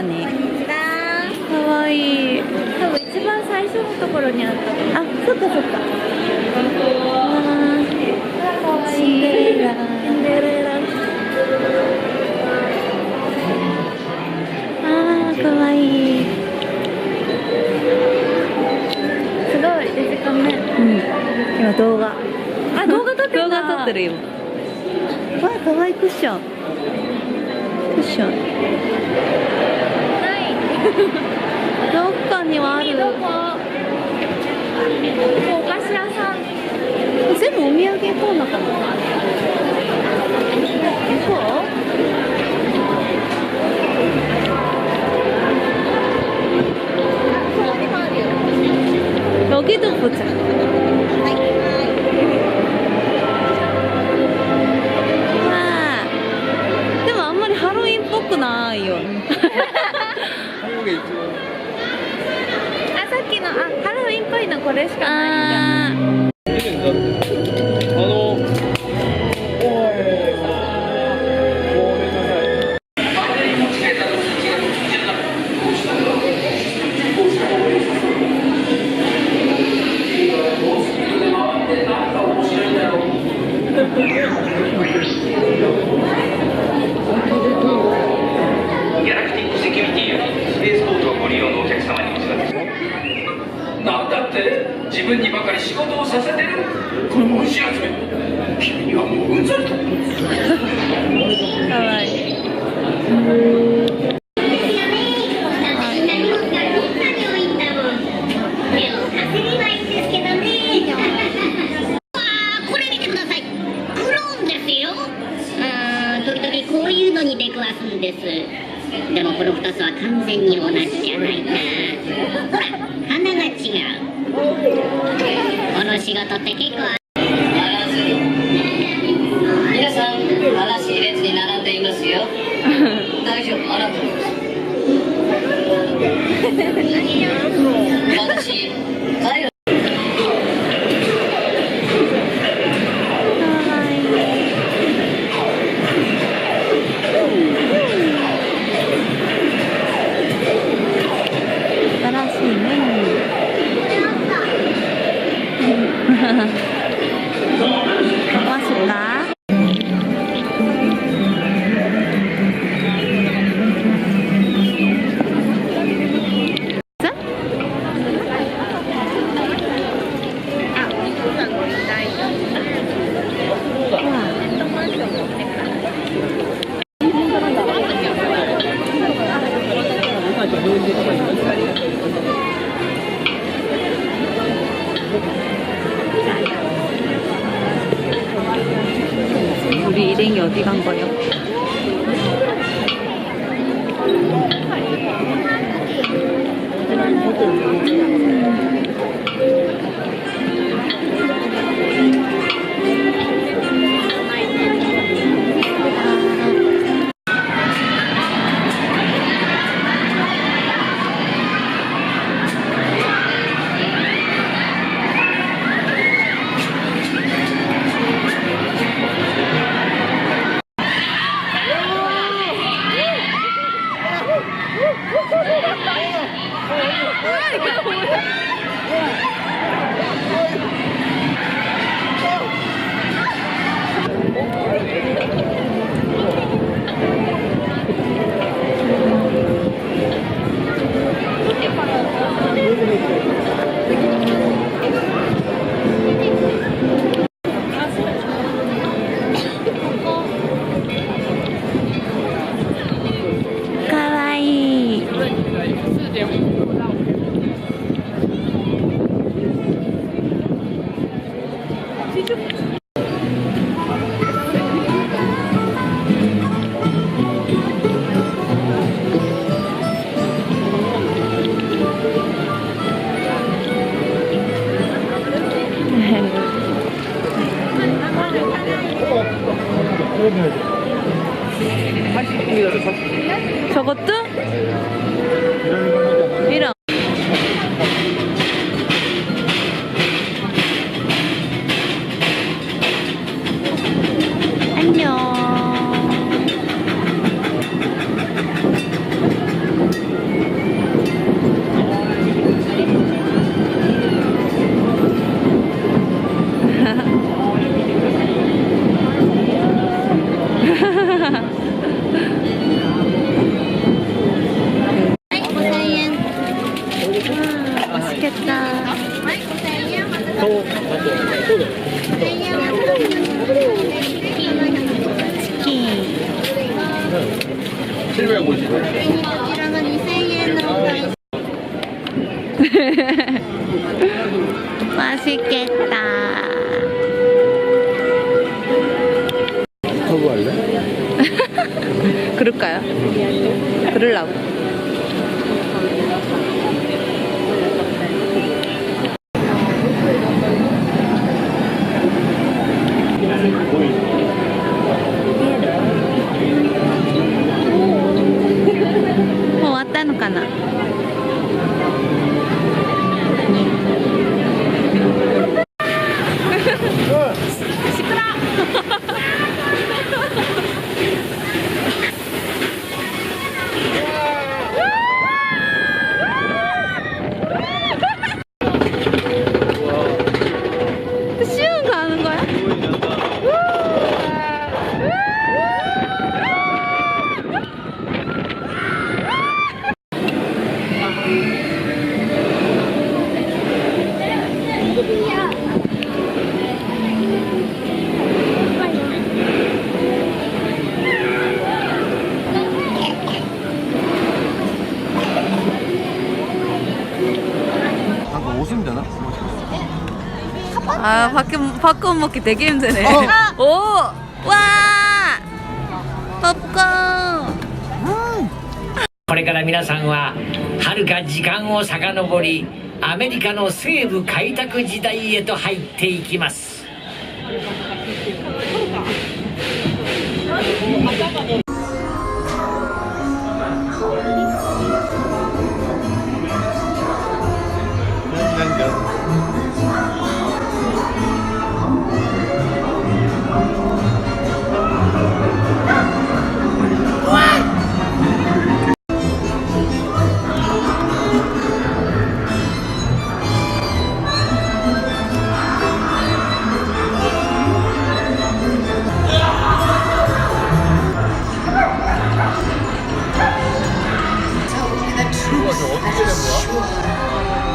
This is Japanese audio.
そういうのあったねかわいい。多分一番最初のところにあったあそっかそっか。あーシンデレラ。シンデレラ。あーかわいい。すごいデジカメ。うん。今動画。あ動画撮ってた動画撮ってるよわあかわいいクッション。クッション どっかにはある。どこ？お菓子屋さん。全部お土産コーナーかな。そうこれしかないんだて自分にばかり仕事をさせてる。この虫集め。君にはもううんざりだかわいい。これ見てください。クローンですよ。あー時々こういうのに出くわすんです。でもこの2つは完全に同じじゃないなほら花が違うこの仕事って結構皆さん正しい列に並んでいますよ。大丈夫？あなた。私彼 저것도 맛있겠다. 커브 할래? 그럴까요? 그럴라고. 아 팝콘 팝콘 먹기 되게 힘드네. 오, 와, 팝콘. これから皆さんははるか時間を遡りアメリカの西部開拓時代へと入っていきます 거야? 저 어떻게 된 거야?